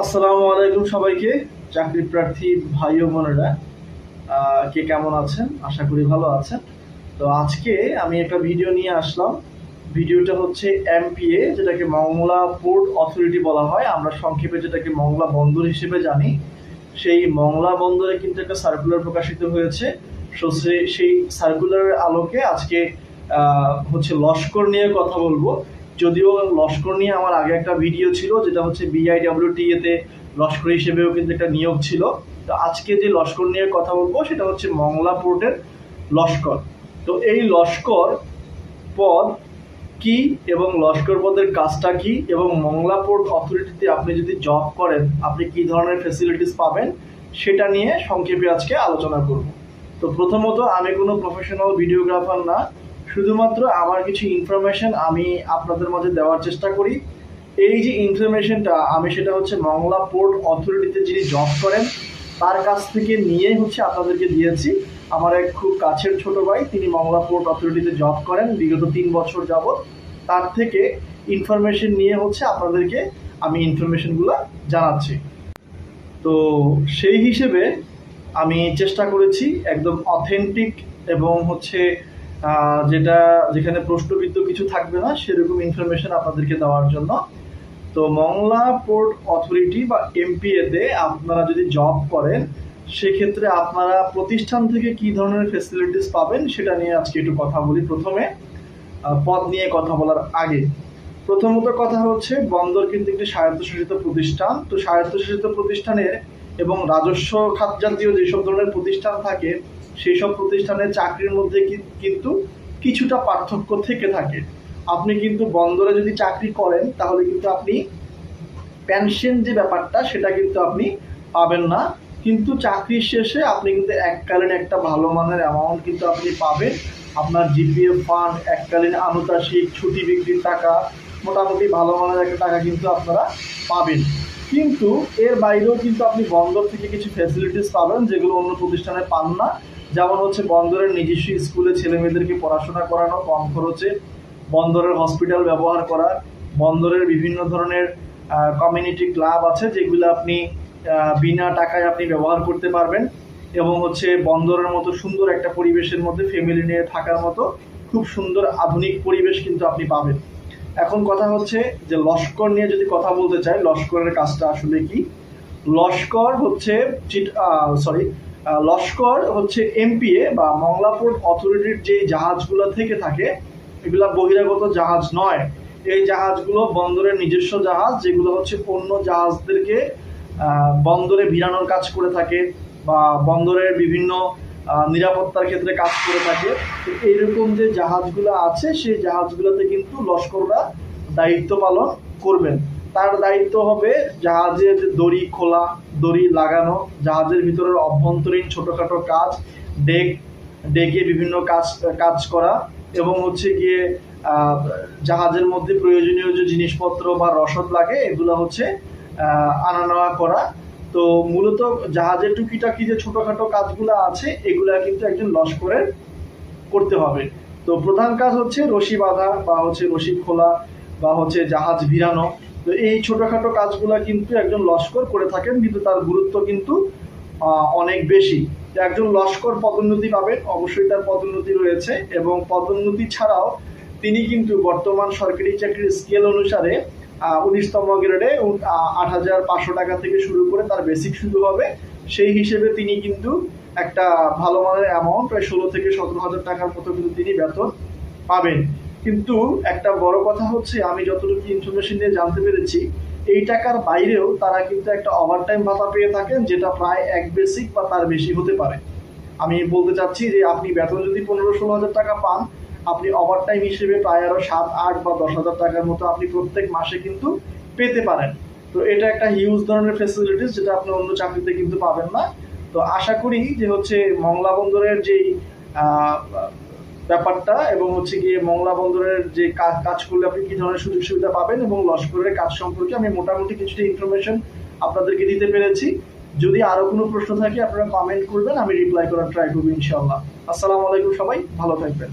আসসালামু আলাইকুম সবাইকে, চাকরি প্রার্থী ভাই ও বোনেরা। কে কেমন আছেন? আশা করি ভালো আছেন। তো আজকে আমি একটা ভিডিও নিয়ে আসলাম। ভিডিওটা হচ্ছে এমপিএ, যেটাকে মংলা পোর্ট অথরিটি বলা হয়। আমরা সংক্ষেপে যেটাকে মংলা বন্দর হিসেবে জানি। সেই মংলা বন্দরে কিন্তু একটা সার্কুলার প্রকাশিত হয়েছে। সেই সার্কুলারের আলোকে আজকে হচ্ছে লস্কর নিয়ে কথা বলব। যদিও লস্কর নিয়ে আমার আগে একটা ভিডিও ছিল, যেটা হচ্ছে বিআইডব্লিউটি এতে লস্কর হিসেবেও কিন্তু একটা নিয়োগ ছিল। তো আজকে যে লস্কর নিয়ে কথা বলব, সেটা হচ্ছে মংলা পোর্টের লস্কর। তো এই লস্কর পদ কি এবং লস্কর পদের কাজটা কি এবং মংলা পোর্ট অথরিটিতে আপনি যদি জব করেন, আপনি কি ধরনের ফেসিলিটিস পাবেন, সেটা নিয়ে সংক্ষেপে আজকে আলোচনা করব। তো প্রথমত, আমি কোনো প্রফেশনাল ভিডিওগ্রাফার না শুধুমাত্র আমার কিছু ইনফরমেশন আমি আপনাদের মাঝে দেওয়ার চেষ্টা করি। এই যে ইনফরমেশনটা আমি সেটা হচ্ছে মংলা পোর্ট অথরিটিতে যিনি জব করেন, তার কাছ থেকে নিয়ে হচ্ছে আপনাদেরকে দিয়েছি। আমার এক খুব কাছের ছোট ভাই, তিনি মংলা পোর্ট অথরিটিতে জব করেন, বিগত তিন বছর যাবত তার থেকে ইনফরমেশন নিয়ে হচ্ছে আপনাদেরকে আমি ইনফরমেশনগুলো জানাচ্ছি। তো সেই হিসেবে আমি চেষ্টা করেছি একদম অথেন্টিক এবং হচ্ছে যেটা যেখানে প্রশ্নবিদ্ধ কিছু থাকবে না, সেরকম ইনফরমেশন আপনাদেরকে দেওয়ার জন্য। তো মংলা পোর্ট অথরিটি বা এমপিএতে আপনারা যদি জব করেন, সেক্ষেত্রে আপনারা প্রতিষ্ঠান থেকে কি ধরনের ফেসিলিটিস পাবেন সেটা নিয়ে আজকে একটু কথা বলি প্রথমে। পদ নিয়ে কথা বলার আগে। প্রথমত কথা হচ্ছে, বন্দর কিন্তু একটি স্বায়ত্তশাসিত প্রতিষ্ঠান। তো স্বায়ত্তশাসিত প্রতিষ্ঠানের এবং রাজস্ব খাত জাতীয় যেসব ধরনের প্রতিষ্ঠান থাকে সেই সব প্রতিষ্ঠানের চাকরির মধ্যে কিন্তু কিছুটা পার্থক্য থেকে থাকে। আপনি কিন্তু বন্দরে যদি চাকরি করেন, তাহলে কিন্তু আপনি পেনশন যে ব্যাপারটা, সেটা কিন্তু আপনি পাবেন না। কিন্তু চাকরির শেষে আপনি কিন্তু এককালীন একটা ভালো মানের অ্যামাউন্ট কিন্তু আপনি পাবেন। আপনার জিপিএফ ফান্ড এককালীন আনুতাসিক ছুটি বিক্রির টাকা, মোটামুটি ভালো মানের একটা টাকা কিন্তু আপনারা পাবেন। কিন্তু এর বাইরেও কিন্তু আপনি বন্দর থেকে কিছু ফ্যাসিলিটিস পাবেন যেগুলো অন্য প্রতিষ্ঠানে পান না। যেমন হচ্ছে বন্দরের নিজস্ব স্কুলে ছেলে মেয়েদেরকে পড়াশোনা করানো, কম খরচে বন্দরের হসপিটাল ব্যবহার করা, বন্দরের বিভিন্ন ধরনের কমিউনিটি ক্লাব আছে যেগুলো আপনি বিনা টাকায় আপনি ব্যবহার করতে পারবেন এবং হচ্ছে বন্দরের মতো সুন্দর একটা পরিবেশের মধ্যে ফ্যামিলি নিয়ে থাকার মতো খুব সুন্দর আধুনিক পরিবেশ কিন্তু আপনি পাবেন। এখন কথা হচ্ছে যে লস্কর নিয়ে যদি কথা বলতে চাই, লস্করের কাজটা আসলে কি? লস্কর হচ্ছে সরি লস্কর হচ্ছে এমপিএ বা মংলা পোর্ট অথরিটির যে জাহাজগুলো থেকে থাকে, এগুলা বহিরাগত জাহাজ নয়। এই জাহাজগুলো বন্দরের নিজস্ব জাহাজ, যেগুলো হচ্ছে অন্য জাহাজদেরকে বন্দরে ভিড়ানোর কাজ করে থাকে বা বন্দরের বিভিন্ন নিরাপত্তার ক্ষেত্রে কাজ করে থাকে। এইরকম যে জাহাজগুলো আছে, সেই জাহাজগুলোতে কিন্তু লস্কররা দায়িত্ব পালন করবেন। তার দায়িত্ব হবে জাহাজের দড়ি খোলা, দড়ি লাগানো, জাহাজের ভিতরের অভ্যন্তরীণ ছোটখাটো কাজ, ডেক, ডেকে বিভিন্ন কাজ কাজ করা এবং হচ্ছে গিয়ে জাহাজের মধ্যে প্রয়োজনীয় যে জিনিসপত্র বা রসদ লাগে, এগুলো হচ্ছে আনা নেওয়া করা। তো মূলত জাহাজের টুকিটাকি যে ছোটখাটো কাজগুলো আছে, এগুলা কিন্তু একজন লস্করের করতে হবে। তো প্রধান কাজ হচ্ছে রশি বাঁধা বা হচ্ছে রশি খোলা বা হচ্ছে জাহাজ ভিড়ানো। তো এই ছোটখাটো কাজগুলা কিন্তু একজন লস্কর করে থাকেন, কিন্তু তার গুরুত্ব কিন্তু অনেক বেশি। একজন লস্কর পদোন্নতি পাবেন, অবশ্যই তার পদোন্নতি রয়েছে এবং পদোন্নতি ছাড়াও তিনি কিন্তু বর্তমান সরকারি চাকরির স্কেল অনুসারে উনিশতম গ্রেডে আট হাজার পাঁচশো টাকা থেকে শুরু করে তার বেসিক শুরু হবে। সেই হিসেবে তিনি কিন্তু একটা ভালো মানের অ্যামাউন্ট প্রায় ষোলো থেকে সতেরো হাজার টাকার মতো কিন্তু তিনি বেতন পাবেন। কিন্তু একটা বড় কথা হচ্ছে, আমি যতটুকু ইনফরমেশন নিয়ে জানতে পেরেছি, এই টাকার বাইরেও তারা কিন্তু একটা ওভারটাইম ভাতা পেয়ে থাকেন, যেটা প্রায় এক বেসিক বা তার বেশি হতে পারে। আমি বলতে চাচ্ছি যে, আপনি বেতন যদি পনেরো ষোলো হাজার টাকা পান আপনি ওভারটাইম হিসেবে প্রায় আরও সাত, আট বা দশ হাজার টাকার মতো আপনি প্রত্যেক মাসে কিন্তু পেতে পারেন। তো এটা একটা হিউজ ধরনের ফেসিলিটিস যেটা আপনি অন্য চাকরিতে কিন্তু পাবেন না। তো আশা করি যে হচ্ছে মংলা বন্দরের যেই ব্যাপারটা এবং হচ্ছে গিয়ে মংলা বন্দরের যে কাজ কাজ করলে আপনি কি ধরনের সুযোগ সুবিধা পাবেন এবং লস্করের কাজ সম্পর্কে আমি মোটামুটি কিছুটা ইনফরমেশন আপনাদেরকে দিতে পেরেছি। যদি আরও কোনো প্রশ্ন থাকে আপনারা কমেন্ট করবেন, আমি রিপ্লাই করার ট্রাই করব ইনশাআল্লাহ। আসসালামু আলাইকুম সবাই, ভালো থাকবেন।